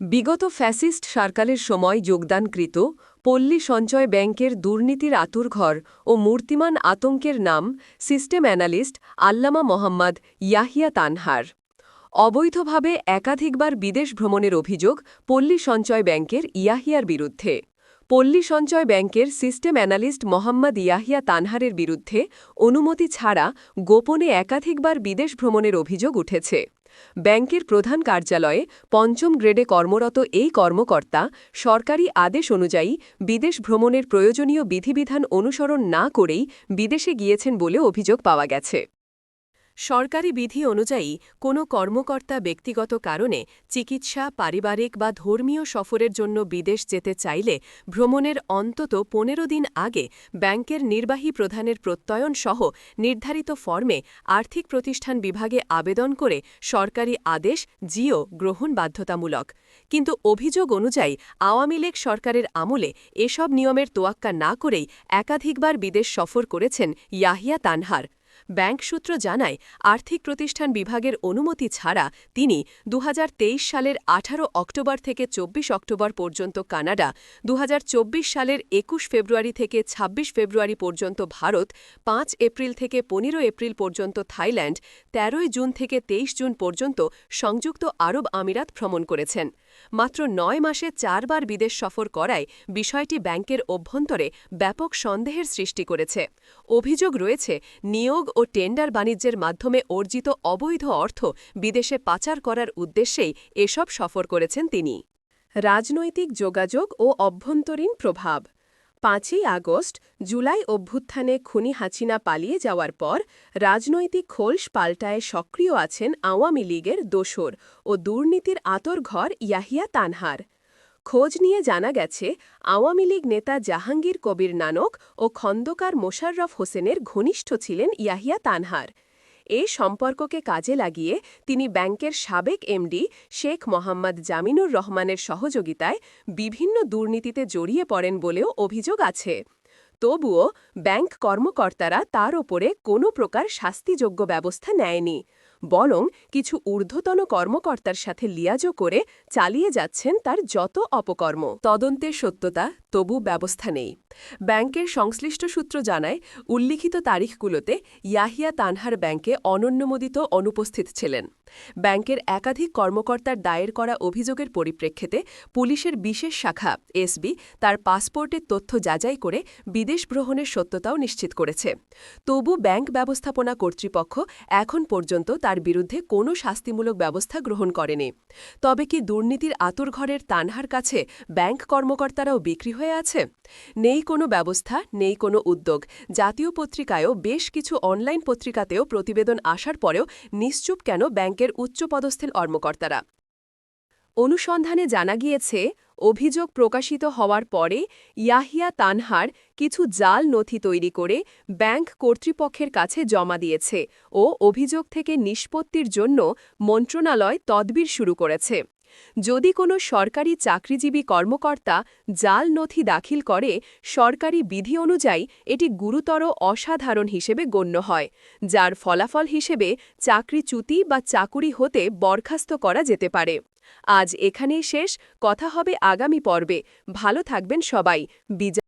বিগত ফ্যাসিস্ট সরকারের সময় যোগদানকৃত পল্লী সঞ্চয় ব্যাংকের দুর্নীতির আতুরঘর ও মূর্তিমান আতঙ্কের নাম সিস্টেম অ্যানালিস্ট আল্লামা মোহাম্মদ ইয়াহিয়া তানহার। অবৈধভাবে একাধিকবার বিদেশ ভ্রমণের অভিযোগ পল্লী সঞ্চয় ব্যাংকের ইয়াহিয়ার বিরুদ্ধে। পল্লী সঞ্চয় ব্যাংকের সিস্টেম অ্যানালিস্ট মোহাম্মদ ইয়াহিয়া তানহারের বিরুদ্ধে অনুমতি ছাড়া গোপনে একাধিকবার বিদেশ ভ্রমণের অভিযোগ উঠেছে। ব্যাংকের প্রধান কার্যালয়ে পঞ্চম গ্রেডে কর্মরত এই কর্মকর্তা সরকারি আদেশ অনুযায়ী বিদেশ ভ্রমণের প্রয়োজনীয় বিধিবিধান অনুসরণ না করেই বিদেশে গিয়েছেন বলে অভিযোগ পাওয়া গেছে। সরকারি বিধি অনুযায়ী কোনো কর্মকর্তা ব্যক্তিগত কারণে চিকিৎসা, পারিবারিক বা ধর্মীয় সফরের জন্য বিদেশ যেতে চাইলে ভ্রমণের অন্তত পনেরো দিন আগে ব্যাংকের নির্বাহী প্রধানের প্রত্যয়ন সহ নির্ধারিত ফর্মে আর্থিক প্রতিষ্ঠান বিভাগে আবেদন করে সরকারি আদেশ জিও গ্রহণ বাধ্যতামূলক। কিন্তু অভিযোগ অনুযায়ী আওয়ামী লীগ সরকারের আমলে এসব নিয়মের তোয়াক্কা না করেই একাধিকবার বিদেশ সফর করেছেন ইয়াহিয়া তানহার। ব্যাংক সূত্র জানায়, আর্থিক প্রতিষ্ঠান বিভাগের অনুমতি ছাড়া তিনি দুহাজার তেইশ সালের ১৮ অক্টোবর থেকে ২৪ অক্টোবর পর্যন্ত কানাডা দু হাজার চব্বিশ সালের ২১ ফেব্রুয়ারি থেকে ২৬ ফেব্রুয়ারি পর্যন্ত ভারত, পাঁচ এপ্রিল থেকে পনেরো এপ্রিল পর্যন্ত থাইল্যান্ড ১৩ জুন থেকে ২৩ জুন পর্যন্ত সংযুক্ত আরব আমিরাত ভ্রমণ করেছেন। মাত্র নয় মাসে চারবার বিদেশ সফর করায় বিষয়টি ব্যাংকের অভ্যন্তরে ব্যাপক সন্দেহের সৃষ্টি করেছে। অভিযোগ রয়েছে, নিয়োগ ও টেন্ডার বাণিজ্যের মাধ্যমে অর্জিত অবৈধ অর্থ বিদেশে পাচার করার উদ্দেশ্যেই এসব সফর করেছেন তিনি। রাজনৈতিক যোগাযোগ ও অভ্যন্তরীণ প্রভাব পাঁচই আগস্ট জুলাই অভ্যুত্থানে খুনি হাসিনা পালিয়ে যাওয়ার পর রাজনৈতিক খোলস পাল্টায় সক্রিয় আছেন আওয়ামী লীগের দোসর ও দুর্নীতির আতরঘর ইয়াহিয়া তানহার। খোঁজ নিয়ে জানা গেছে, আওয়ামী লীগ নেতা জাহাঙ্গীর কবির নানক ও খন্দকার মোশাররফ হোসেনের ঘনিষ্ঠ ছিলেন ইয়াহিয়া তানহার। এ সম্পর্ককে কাজে লাগিয়ে তিনি ব্যাংকের সাবেক এমডি শেখ মোহাম্মদ জামিনুর রহমানের সহযোগিতায় বিভিন্ন দুর্নীতিতে জড়িয়ে পড়েন বলেও অভিযোগ আছে। তবুও ব্যাংক কর্মকর্তারা তার ওপরে কোনো প্রকার শাস্তিযোগ্য ব্যবস্থা নেয়নি। বরং কিছু ঊর্ধ্বতন কর্মকর্তার সাথে লিয়াজো করে চালিয়ে যাচ্ছেন তার যত অপকর্ম। তদন্তের সত্যতা তবু ব্যবস্থা নেই। ব্যাংকের সংশ্লিষ্ট সূত্র জানায়, উল্লিখিত তারিখগুলোতে ইয়াহিয়া তানহার ব্যাংকে অনন্যমোদিত অনুপস্থিত ছিলেন। ব্যাংকের একাধিক কর্মকর্তার দায়ের করা অভিযোগের পরিপ্রেক্ষিতে পুলিশের বিশেষ শাখা এসবি তার পাসপোর্টের তথ্য যাচাই করে বিদেশ ভ্রমণের সত্যতাও নিশ্চিত করেছে। তবু ব্যাংক ব্যবস্থাপনা কর্তৃপক্ষ এখন পর্যন্ত তার বিরুদ্ধে কোনো শাস্তিমূলক ব্যবস্থা গ্রহণ করেনি। তবে কি দুর্নীতির আতুরঘরের তানহার কাছে ব্যাংক কর্মকর্তারাও বিক্রি হয়ে আছে? নেই কোনো ব্যবস্থা, নেই কোনো উদ্যোগ। জাতীয় পত্রিকায়ও বেশ কিছু অনলাইন পত্রিকাতেও প্রতিবেদন আসার পরেও নিশ্চুপ কেন ব্যাংকের উচ্চপদস্থিল কর্মকর্তারা? অনুসন্ধানে জানা গিয়েছে অভিযোগ প্রকাশিত হওয়ার পরে ইয়াহিয়া তানহার কিছু জাল নথি তৈরি করে ব্যাংক কর্তৃপক্ষের কাছে জমা দিয়েছে ও অভিযোগ থেকে নিষ্পত্তির জন্য মন্ত্রণালয় তদবির শুরু করেছে। যদি কোনো সরকারি চাকরিজীবী কর্মকর্তা জাল নথি দাখিল করে, সরকারি বিধি অনুযায়ী এটি গুরুতর অসাধারণ হিসেবে গণ্য হয়, যার ফলাফল হিসেবে চাকরিচ্যুতি বা চাকুরি হতে বরখাস্ত করা যেতে পারে। আজ এখানেই শেষ কথা হবে আগামী পর্বে। ভালো থাকবেন সবাই। বিজয়